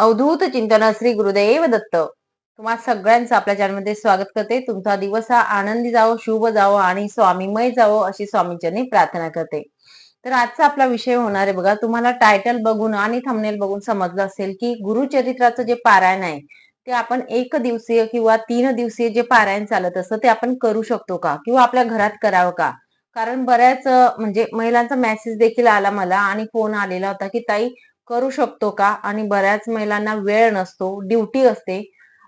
अवधूत चिंतन श्री गुरुदेव दत्त. तुम्हा सगळ्यांचं आपल्या चॅनलमध्ये स्वागत करते. तुमचा दिवस हा आनंदी जावो शुभ जावो आणि स्वामीमय जावो अशी स्वामींच्यानी प्रार्थना करते. तर आजचा आपला विषय होणार आहे बघा. तुम्हाला टायटल बघून आणि थंबनेल बघून समजलं असेल की गुरुचरित्राचं जे पारायण आहे ते आपण एक दिवसीय किंवा तीन दिवसीय जे पारायण चालत असतं ते आपण करू शकतो का? किंवा आपल्या घरात करावं का? कारण बऱ्याच म्हणजे महिलांचा मेसेज देखील आला मला आणि फोन आलेला होता की ताई करू शकतो का? आणि बऱ्याच महिलांना वेळ नसतो ड्युटी असते.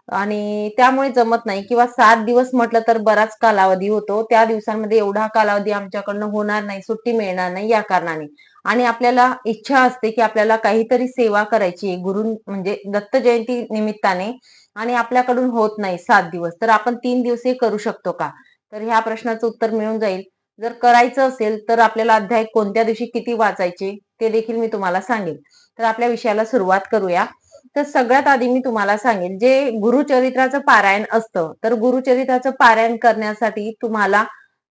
आणि त्यामुळे जमत नाही. किंवा सात दिवस म्हटलं तर बराच कालावधी होतो. त्या दिवसांमध्ये एवढा कालावधी आमच्याकडनं होणार नाही सुट्टी मिळणार नाही या कारणाने. आणि आपल्याला इच्छा असते की आपल्याला काहीतरी सेवा करायची गुरु म्हणजे दत्त जयंती निमित्ताने. आणि आपल्याकडून होत नाही सात दिवस. तर आपण तीन दिवसही करू शकतो का? तर ह्या प्रश्नाचं उत्तर मिळून जाईल. जर करायचं असेल तर आपल्याला अध्याय कोणत्या दिवशी किती वाचायचे? ते देखील मी तुम्हाला सांगेन. तर आपल्या विषयाला सुरुवात करूया. तर सगळ्यात आधी मी तुम्हाला सांगेन जे गुरुचरित्राचं पारायण असतं तर गुरुचरित्राचं पारायण करण्यासाठी तुम्हाला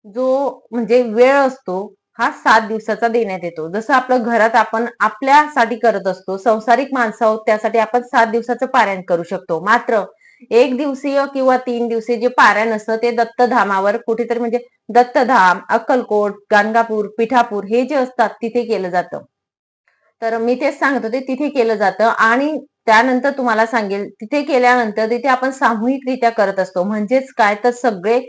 जो म्हणजे वेळ असतो हा सात दिवसाचा देण्यात येतो. जसं आपलं घरात आपण आपल्यासाठी करत असतो संसारिक माणसं आहोत त्यासाठी आपण सात दिवसाचं पारायण करू शकतो. मात्र एक दिवसीय किंवा तीन दिवसीय जे पारायण असतं ते दत्तधामावर कुठेतरी म्हणजे दत्तधाम अक्कलकोट गाणगापूर पिठापूर हे जे असतात तिथे केलं जातं. तर मी तेच सांगत होते तिथे केलं जातं आणि त्यानंतर तुम्हाला सांगेल तिथे केल्यानंतर तिथे आपण सामूहिकरित्या करत असतो. म्हणजेच काय? तर सगळे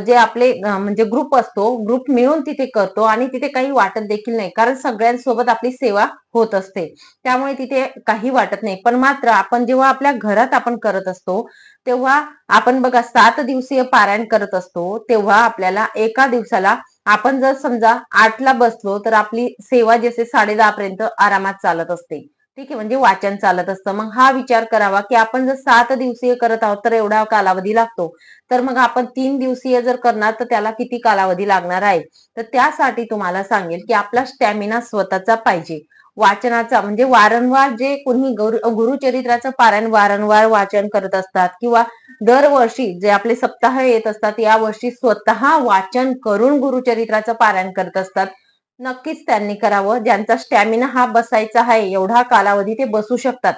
जे आपले म्हणजे ग्रुप असतो ग्रुप मिळून तिथे करतो आणि तिथे काही वाटत देखील नाही. कारण सगळ्यांसोबत आपली सेवा होत असते. त्यामुळे तिथे काही वाटत नाही. पण मात्र आपण जेव्हा आपल्या घरात आपण करत असतो तेव्हा आपण बघा सात दिवसीय पारायण करत असतो तेव्हा आपल्याला एका दिवसाला आपण जर समजा आठला बसलो तर आपली सेवा जी असते साडे दहा पर्यंत आरामात चालत असते. ठीक आहे म्हणजे वाचन चालत असतं. मग हा विचार करावा की आपण जर सात दिवसीय करत आहोत तर एवढा कालावधी लागतो. तर मग आपण तीन दिवसीय जर करणार तर त्याला किती कालावधी लागणार आहे? तर त्यासाठी तुम्हाला सांगेल की आपला स्टॅमिना स्वतःचा पाहिजे. वाचनाचा म्हणजे वारंवार जे कोणी गुरु गुरुचरित्राचं पारायण वारंवार वाचन करत असतात किंवा दरवर्षी जे आपले सप्ताह येत असतात या वर्षी स्वतः वाचन करून गुरुचरित्राचं पारायण करत असतात. नक्कीच त्यांनी करावं. ज्यांचा स्टॅमिना हा बसायचा आहे एवढा कालावधी ते बसू शकतात.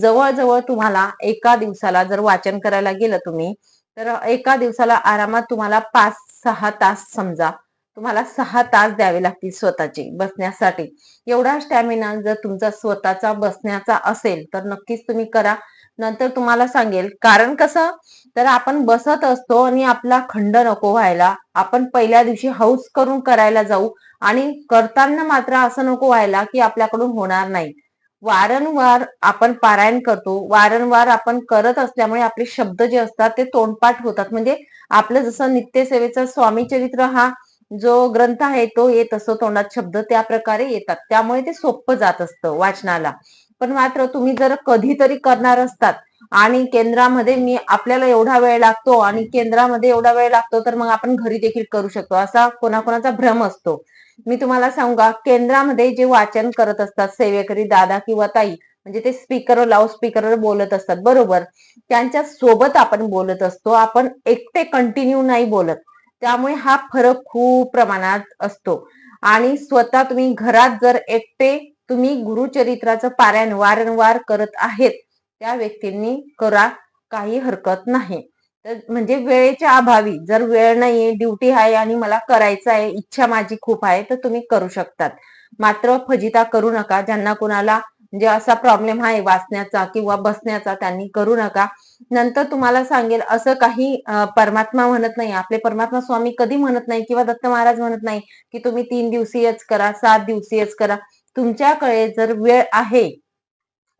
जवळजवळ तुम्हाला एका दिवसाला जर वाचन करायला गेलं तुम्ही तर एका दिवसाला आरामात तुम्हाला पाच सहा तास समजा तुम्हाला सहा तास द्यावे लागतील स्वतःचे बसण्यासाठी. एवढा स्टॅमिना जर तुमचा स्वतःचा बसण्याचा असेल तर नक्कीच तुम्ही करा. नंतर तुम्हाला सांगेल. कारण कसं? तर आपण बसत असतो आणि आपला खंड नको व्हायला. आपण पहिल्या दिवशी हौस करून करायला जाऊ आणि करताना मात्र असं नको व्हायला की आपल्याकडून होणार नाही. वारंवार आपण पारायण करतो. वारंवार आपण करत असल्यामुळे आपले शब्द जे असतात ते तोंडपाठ होतात. म्हणजे आपलं जसं नित्यसेवेचा स्वामी चरित्र हा जो ग्रंथ आहे तो येत असतो तोंडात शब्द त्या प्रकारे येतात. त्यामुळे ते सोपं जात असतं वाचनाला. पण मात्र तुम्ही जर कधीतरी करणार असतात आणि केंद्रामध्ये मी आपल्याला एवढा वेळ लागतो आणि केंद्रामध्ये एवढा वेळ लागतो तर मग आपण घरी देखील करू शकतो. असा कोणाकोणाचा भ्रम असतो. मी तुम्हाला सांगू का? केंद्रामध्ये जे वाचन करत असतात सेवेकरी दादा किंवा ताई म्हणजे ते स्पीकरवर लाऊड स्पीकरवर बोलत असतात बरोबर? त्यांच्यासोबत आपण बोलत असतो. आपण एकटे कंटिन्यू नाही बोलत. त्यामुळे हा फरक खूप प्रमाणात असतो. आणि स्वतः तुम्ही घरात जर एकटे तुम्ही गुरुचरित्राचं पारायण वारंवार करत आहेत त्या व्यक्तींनी करा काही हरकत नाही. तर म्हणजे वेळेच्या अभावी जर वेळ नाहीये ड्युटी आहे आणि मला करायचं आहे इच्छा माझी खूप आहे तर तुम्ही करू शकतात. मात्र फजिता करू नका ज्यांना कुणाला म्हणजे असा प्रॉब्लेम आहे वाचण्याचा किंवा बसण्याचा त्यांनी करू नका. नंतर तुम्हाला सांगेल असं काही परमात्मा म्हणत नाही. आपले परमात्मा स्वामी कधी म्हणत नाही किंवा दत्त महाराज म्हणत नाही की तुम्ही तीन दिवसीयच करा सात दिवसीयच करा. तुमच्याकडे जर वेळ आहे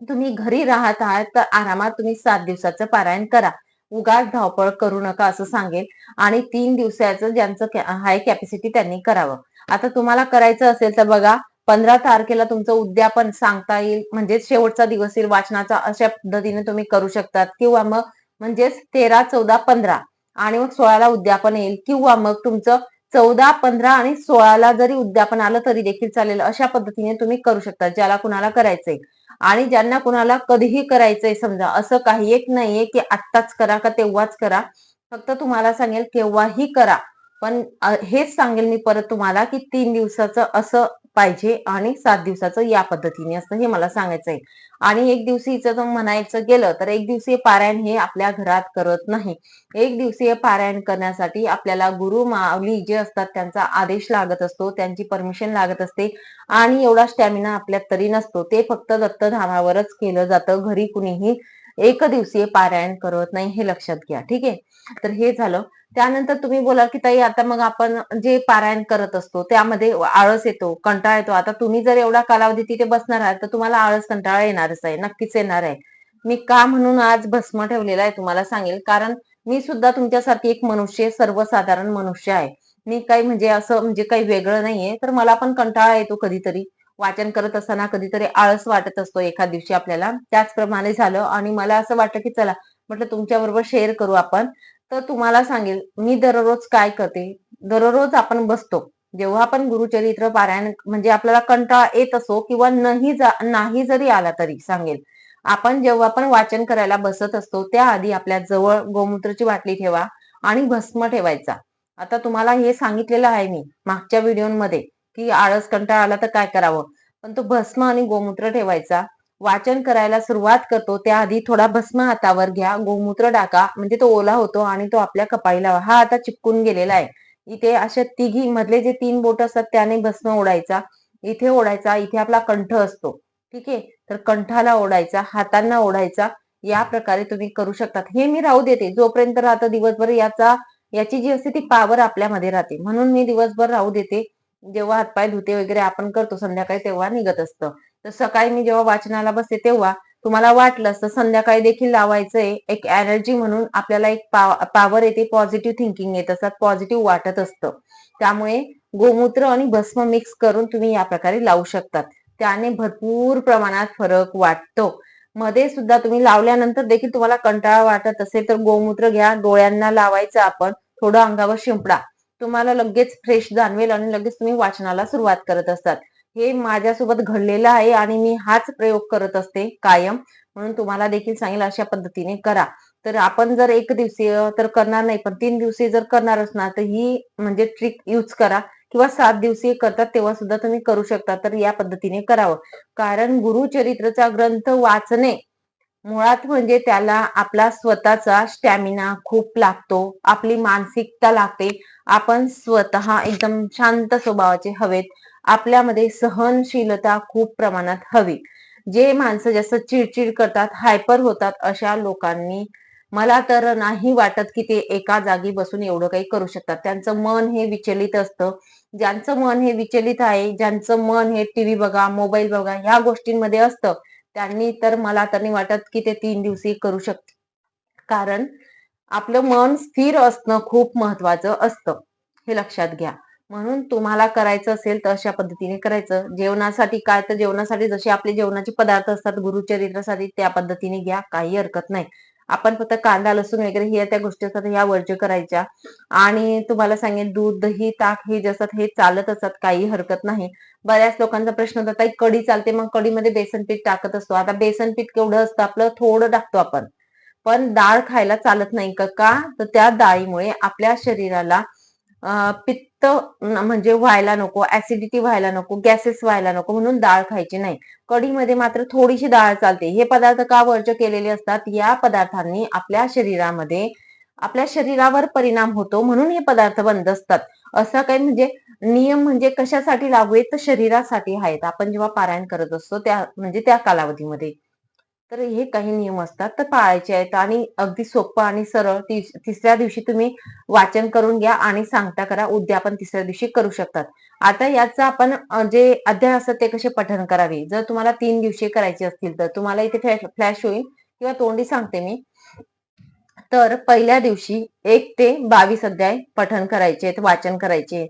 तुम्ही घरी राहत आहात तर आरामात तुम्ही सात दिवसाचं पारायण करा. उगाच धावपळ करू नका असं सांगेल. आणि तीन दिवसाचं ज्यांचं हाय कॅपॅसिटी त्यांनी करावं. आता तुम्हाला करायचं असेल तर बघा पंधरा तारखेला तुमचं उद्यापन सांगता येईल. म्हणजे शेवटचा दिवस येईल. वाचनाचा अशा पद्धतीने तुम्ही करू शकतात. किंवा मग म्हणजेच तेरा चौदा पंधरा आणि मग सोळाला उद्यापन येईल. किंवा मग तुमचं चौदा पंधरा आणि सोळाला जरी उद्यापन आलं तरी देखील चालेल अशा पद्धतीने तुम्ही करू शकता ज्याला कुणाला करायचंय. आणि ज्यांना कुणाला कधीही करायचंय समजा असं काही एक नाहीये की आत्ताच करा का तेव्हाच करा. फक्त तुम्हाला सांगेल केव्हाही करा. पण हेच सांगेल मी परत तुम्हाला की तीन दिवसाचं असं पाहिजे आणि सात दिवसाचं या पद्धतीने असतं हे मला सांगायचं आहे आणि एक दिवशीचं जर म्हणायचं गेलं तर एक दिवसीय पारायण हे आपल्या घरात करत नाही. एक दिवसीय पारायण करण्यासाठी आपल्याला गुरु माऊली जे असतात त्यांचा आदेश लागत असतो त्यांची परमिशन लागत असते आणि एवढा स्टॅमिना आपल्यात तरी नसतो. ते फक्त दत्तधामावरच केलं जातं. घरी कुणीही एक दिवसीय पारायण करत नाही हे लक्षात घ्या ठीक आहे? तर हे झालं. त्यानंतर तुम्ही बोला की ताई आता मग आपण जे पारायण करत असतो त्यामध्ये आळस येतो कंटाळा येतो. आता तुम्ही जर एवढा कालावधी तिथे बसणार आहात तर तुम्हाला आळस कंटाळा येणारच आहे नक्कीच येणार आहे. मी का म्हणून आज भस्म ठेवलेला आहे तुम्हाला सांगेल? कारण मी सुद्धा तुमच्यासारखी एक मनुष्य सर्वसाधारण मनुष्य आहे. मी काही म्हणजे असं म्हणजे काही वेगळं नाहीये तर मला पण कंटाळा येतो कधीतरी. वाचन करत असताना कधीतरी आळस वाटत असतो एका दिवशी आपल्याला. त्याचप्रमाणे झालं आणि मला असं वाटलं की चला म्हटलं तुमच्या बरोबर शेअर करू आपण. तर तुम्हाला सांगेल मी दररोज काय करते? दररोज आपण बसतो. जेव्हा आपण गुरुचरित्र पारायण म्हणजे आपल्याला कंटाळा येत असो किंवा नाही नाही जरी आला तरी सांगेल. आपण जेव्हा पण वाचन करायला बसत असतो त्याआधी आपल्या जवळ गोमूत्राची बाटली ठेवा आणि भस्म ठेवायचा. आता तुम्हाला हे सांगितलेलं आहे मी मागच्या व्हिडिओमध्ये की आळस कंटाळ आला तर काय करावं? पण तो भस्म आणि गोमूत्र ठेवायचा. वाचन करायला सुरुवात करतो. त्याआधी थोडा भस्म हातावर घ्या. गोमूत्र टाका. म्हणजे तो ओला होतो आणि तो आपल्या कपाळी लावा हा आता चिपकून गेलेला आहे. इथे अशा तिघी मधले जे तीन बोट असतात त्याने भस्म ओढायचा. इथे ओढायचा. इथे आपला कंठ असतो. ठीक आहे? तर कंठाला ओढायचा. हातांना ओढायचा. या प्रकारे तुम्ही करू शकतात. हे मी राहू देते. जोपर्यंत राहतं दिवसभर याचा याची जी असते ती पावर आपल्यामध्ये राहते. म्हणून मी दिवसभर राहू देते. जेव्हा हातपाय धुते वगैरे आपण करतो संध्याकाळी तेव्हा निघत असतं. तर सकाळी मी जेव्हा वाचनाला बसते तेव्हा तुम्हाला वाटलं तर संध्याकाळी देखील लावायचंय एक एनर्जी म्हणून आपल्याला एक पॉवर येते पॉझिटिव्ह थिंकिंग येत असतात पॉझिटिव्ह वाटत असतं. त्यामुळे गोमूत्र आणि भस्म मिक्स करून तुम्ही या प्रकारे लावू शकतात. त्याने भरपूर प्रमाणात फरक वाटतो. मध्ये सुद्धा तुम्ही लावल्यानंतर देखील तुम्हाला कंटाळा वाटत असेल तर गोमूत्र घ्या डोळ्यांना लावायचं आपण थोडं अंगावर शिंपडा. तुम्हाला लगेच फ्रेश जाणवेल आणि लगेच तुम्ही वाचनाला सुरुवात करत असतात. हे माझ्यासोबत घडलेलं आहे आणि मी हाच प्रयोग करत असते कायम. म्हणून तुम्हाला देखील सांगेल अशा पद्धतीने करा. तर आपण जर एक दिवसीय तर करणार नाही पण तीन दिवसीय जर करणार असणार तर ही म्हणजे ट्रिक यूज करा. किंवा सात दिवसीय करतात तेव्हा सुद्धा तुम्ही करू शकता. तर या पद्धतीने करावं. कारण गुरुचरित्रचा ग्रंथ वाचणे मुळात म्हणजे त्याला आपला स्वतःचा स्टॅमिना खूप लागतो. आपली मानसिकता लागते. आपण स्वतः एकदम शांत स्वभावाचे हवेत. आपल्यामध्ये सहनशीलता खूप प्रमाणात हवी. जे माणसं जास्त चिडचिड करतात हायपर होतात अशा लोकांनी मला तर नाही वाटत की ते एका जागी बसून एवढं काही करू शकतात. त्यांचं मन हे विचलित असतं. ज्यांचं मन हे विचलित आहे ज्यांचं मन हे टीव्ही बघा मोबाईल बघा ह्या गोष्टींमध्ये असतं. त्यांनी तर मला तर नाही वाटत की ते तीन दिवशी करू शकते कारण आपलं मन स्थिर असणं खूप महत्वाचं असतं. हे लक्षात घ्या. म्हणून तुम्हाला करायचं असेल तर अशा पद्धतीने करायचं. जेवणासाठी काय तर जेवणासाठी जसे आपले जेवणाचे पदार्थ असतात गुरुचरित्रासाठी त्या पद्धतीने घ्या. काही हरकत नाही. आपण फक्त कांदा लसूण वगैरे हे त्या गोष्टी असतात ह्या वर्ज्य करायच्या. आणि तुम्हाला सांगेन दूध दही ताक हे जे असतात हे चालत असतात काही हरकत नाही. बऱ्याच लोकांचा प्रश्न होता कढी चालते मग कढीमध्ये बेसन पीठ टाकत असतो. आता बेसन पीठ केवढं असतं आपलं थोडं टाकतो आपण. पण डाळ खायला चालत नाही का? तर त्या डाळीमुळे आपल्या शरीराला पित्त म्हणजे व्हायला नको ऍसिडिटी व्हायला नको गॅसेस व्हायला नको म्हणून डाळ खायची नाही. कढीमध्ये मात्र थोडीशी डाळ चालते. हे पदार्थ का वर्ज केलेले असतात? या पदार्थांनी आपल्या शरीरामध्ये आपल्या शरीरावर परिणाम होतो म्हणून हे पदार्थ बंद असतात. असं काही म्हणजे नियम म्हणजे कशासाठी लागू आहेत? तर शरीरासाठी आहेत. आपण जेव्हा पारायण करत असतो त्या म्हणजे त्या कालावधीमध्ये. तर हे काही नियम असतात तर पाळायचे आहेत. आणि अगदी सोपं आणि सरळ तिसऱ्या दिवशी तुम्ही वाचन करून घ्या आणि सांगता करा उद्या आपण तिसऱ्या दिवशी करू शकतात. आता याचं आपण जे अध्याय असतात ते कसे पठन करावे? जर तुम्हाला तीन दिवशी करायचे असतील तर तुम्हाला इथे फ्लॅश होईल किंवा तोंडी सांगते मी. तर पहिल्या दिवशी एक ते बावीस अध्याय पठन करायचे वाचन करायचे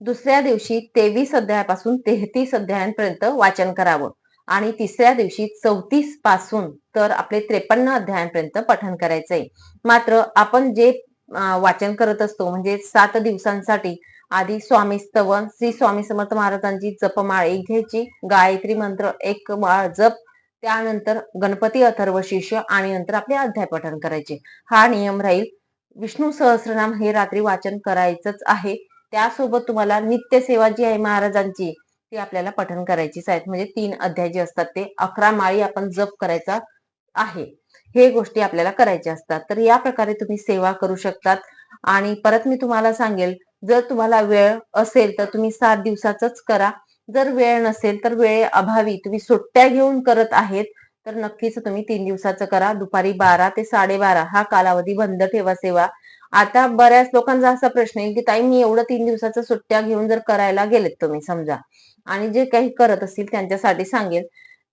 दुसऱ्या दिवशी तेवीस अध्यायापासून तेहतीस अध्यायांपर्यंत वाचन करावं. आणि तिसऱ्या दिवशी चौतीसपासून तर आपले त्रेपन्न अध्यायांपर्यंत पठण करायचंय. मात्र आपण जे वाचन करत असतो म्हणजे सात दिवसांसाठी आधी स्वामी स्तवन श्री स्वामी समर्थ महाराजांची जपमाळ एक घ्यायची गायत्री मंत्र एक माळ जप त्यानंतर गणपती अथर्व शिष्य आणि नंतर आपले अध्याय पठण करायचे. हा नियम राहील. विष्णू सहस्रनाम हे रात्री वाचन करायचंच आहे. त्यासोबत तुम्हाला नित्य सेवा जी आहे महाराजांची ती आपल्याला पठण करायचीच आहेत. म्हणजे तीन अध्याय जे असतात ते अकरा माळी आपण जप करायचा आहे. हे गोष्टी आपल्याला करायच्या असतात. तर या प्रकारे तुम्ही सेवा करू शकतात. आणि परत मी तुम्हाला सांगेल जर तुम्हाला वेळ असेल तर तुम्ही सात दिवसाच करा. जर वेळ नसेल तर वेळे अभावी. तुम्ही सुट्ट्या घेऊन करत आहेत तर नक्कीच तुम्ही तीन दिवसाचं करा. दुपारी बारा ते साडेबारा हा कालावधी बंद ठेवा सेवा. आता बऱ्याच लोकांचा असा प्रश्न आहे की ताई मी एवढं तीन दिवसाचं सुट्ट्या घेऊन जर करायला गेलेत तुम्ही समजा आणि जे काही करत असतील त्यांच्यासाठी सांगेल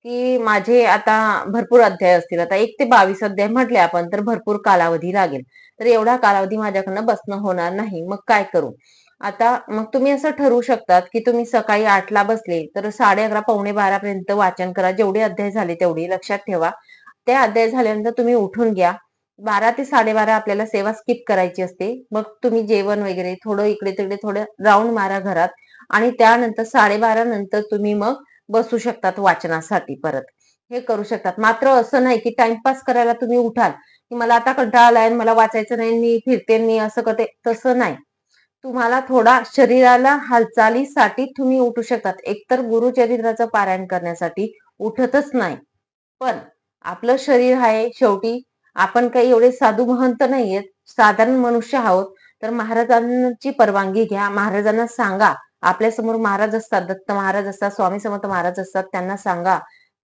की माझे आता भरपूर अध्याय असतील. आता एक ते बावीस अध्याय म्हटले आपण तर भरपूर कालावधी लागेल. तर एवढा कालावधी माझ्याकडनं बसणं होणार नाही. मग काय करू? आता मग तुम्ही असं ठरवू शकतात की तुम्ही सकाळी आठला बसले तर साडे अकरा पावणे बारा पर्यंत वाचन करा. जेवढे अध्याय झाले तेवढे लक्षात ठेवा. त्या अध्याय झाल्यानंतर तुम्ही उठून घ्या. बारा ते साडेबारा आपल्याला सेवा स्किप करायची असते. मग तुम्ही जेवण वगैरे थोडं इकडे तिकडे थोडं राऊंड मारा घरात आणि त्यानंतर साडेबारा नंतर तुम्ही मग बसू शकतात वाचनासाठी परत. हे करू शकतात. मात्र असं नाही की टाइमपास करायला तुम्ही उठाल. की मला आता कंटाळा आलाय मला वाचायचं नाही मी फिरते मी असं करते. तसं नाही. तुम्हाला थोडा शरीराला हालचालीसाठी तुम्ही उठू शकतात. एकतर गुरुचरित्राचं पारायण करण्यासाठी उठतच नाही. पण आपलं शरीर आहे शेवटी आपण काही एवढे साधू महंत नाहीयेत साधारण मनुष्य आहोत तर महाराजांची परवानगी घ्या महाराजांना सांगा. आपल्यासमोर महाराज असतात दत्त महाराज असतात स्वामी समर्थ महाराज असतात त्यांना सांगा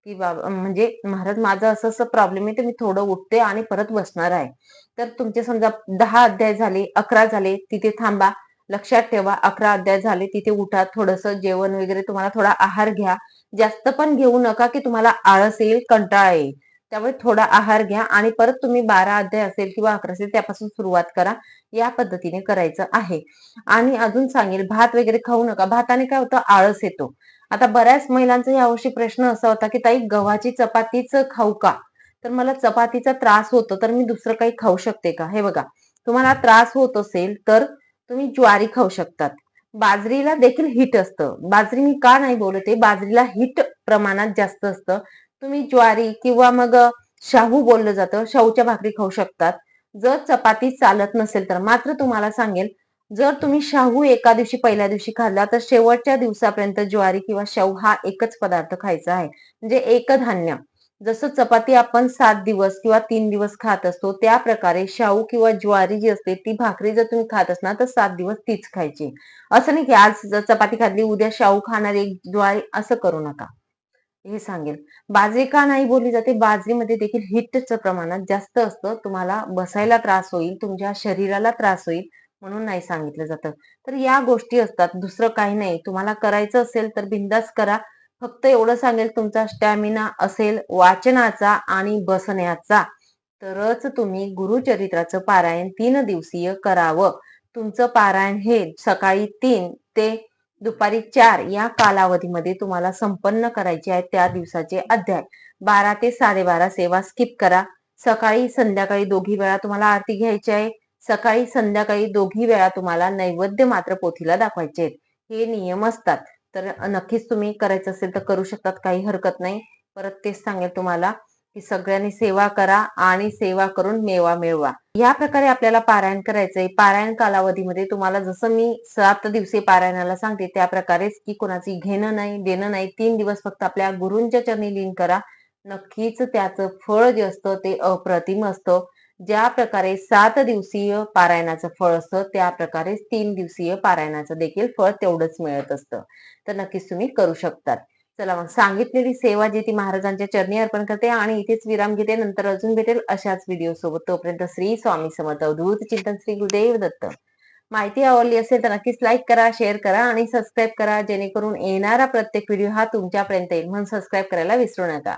की बाबा म्हणजे महाराज माझं असं असं प्रॉब्लेम आहे तर मी थोडं उठते आणि परत बसणार आहे. तर तुमचे समजा दहा अध्याय झाले अकरा झाले तिथे थांबा. लक्षात ठेवा अकरा अध्याय झाले तिथे उठा. थोडस जेवण वगैरे तुम्हाला थोडा आहार घ्या. जास्त पण घेऊ नका की तुम्हाला आळस येईल कंटाळा येईल. त्यामुळे थोडा आहार घ्या आणि परत तुम्ही बारा अध्याय असेल किंवा अकरा असेल त्यापासून सुरुवात करा. या पद्धतीने करायचं आहे. आणि अजून सांगेल भात वगैरे खाऊ नका. भाताने काय होतं? आळस येतो. आता बऱ्याच महिलांचा यावर्षी प्रश्न असा होता की ताई गव्हाची चपातीच खाऊ का? तर मला चपातीचा त्रास होतो तर मी दुसरं काही खाऊ शकते का? हे बघा. तुम्हाला त्रास होत असेल तर तुम्ही ज्वारी खाऊ शकतात. बाजरीला देखील हिट असतं. बाजरी मी का नाही बोलते बाजरीला हिट प्रमाणात जास्त असतं. तुम्ही ज्वारी किंवा मग शाहू बोललं जातं. शाहूच्या भाकरी खाऊ शकतात. जर चपाती चालत नसेल तर मात्र तुम्हाला सांगेल जर तुम्ही शाहू एका दिवशी पहिल्या दिवशी खाल्ला तर शेवटच्या दिवसापर्यंत ज्वारी किंवा शाहू हा एकच पदार्थ खायचा आहे. म्हणजे एकधान्य. जसं चपाती आपण सात दिवस किंवा तीन दिवस खात असतो त्या प्रकारे शाहू किंवा ज्वारी जी असते ती भाकरी जर तुम्ही खात असणार तर सात दिवस तीच खायची. असं नाही की आज जर चपाती खाल्ली उद्या शाहू खाणार एक ज्वारी असं करू नका. हे सांगेल बाजरी का नाही बोलली जाते? बाजरीमध्ये देखील हिटचं प्रमाणात जास्त असतं. तुम्हाला बसायला त्रास होईल तुमच्या शरीराला त्रास होईल म्हणून नाही सांगितलं जातं. तर या गोष्टी असतात. दुसरं काही नाही. तुम्हाला करायचं असेल तर बिंदास करा. फक्त एवढं सांगेल तुमचा स्टॅमिना असेल वाचनाचा आणि बसण्याचा. तरच तुम्ही गुरुचरित्राचं पारायण तीन दिवसीय करावं. तुमचं पारायण हे सकाळी तीन ते दुपारी चार या कालावधीमध्ये तुम्हाला संपन्न करायचे आहे त्या दिवसाचे अध्याय. बारा ते साडेबारा सेवा स्किप करा. सकाळी संध्याकाळी दोघी वेळा तुम्हाला आरती घ्यायची आहे. सकाळी संध्याकाळी दोघी वेळा तुम्हाला नैवेद्य मात्र पोथीला दाखवायचे आहेत. हे नियम असतात. तर नक्कीच तुम्ही करायचं असेल तर करू शकतात. काही हरकत नाही. परत तेच सांगेल तुम्हाला. की सगळ्यांनी सेवा करा आणि सेवा करून मेवा मिळवा. या प्रकारे आपल्याला पारायण करायचंय. पारायण कालावधीमध्ये तुम्हाला जसं मी सात दिवसीय पारायणाला सांगते त्या प्रकारेच की कोणाची घेणं नाही देणं नाही तीन दिवस फक्त आपल्या गुरुंच्या चरणी लीन करा. नक्कीच त्याचं फळ जे असतं ते अप्रतिम असतं. ज्या प्रकारे सात दिवसीय पारायणाचं फळ असतं त्या प्रकारे तीन दिवसीय पारायणाचं देखील फळ तेवढंच मिळत असतं. तर नक्कीच तुम्ही करू शकतात. चला मग सांगितलेली सेवा जी ती महाराजांच्या चरणी अर्पण करते आणि इथेच विराम घेते. नंतर अजून भेटेल अशाच व्हिडिओ सोबत. तोपर्यंत श्री स्वामी समर्थ. अवधूत चिंतन श्री गुरुदेव दत्त. माहिती आवडली असेल तर नक्कीच लाईक करा शेअर करा आणि सबस्क्राईब करा. जेणेकरून येणारा प्रत्येक व्हिडिओ हा तुमच्यापर्यंत येईल. म्हणून सबस्क्राईब करायला विसरू नका.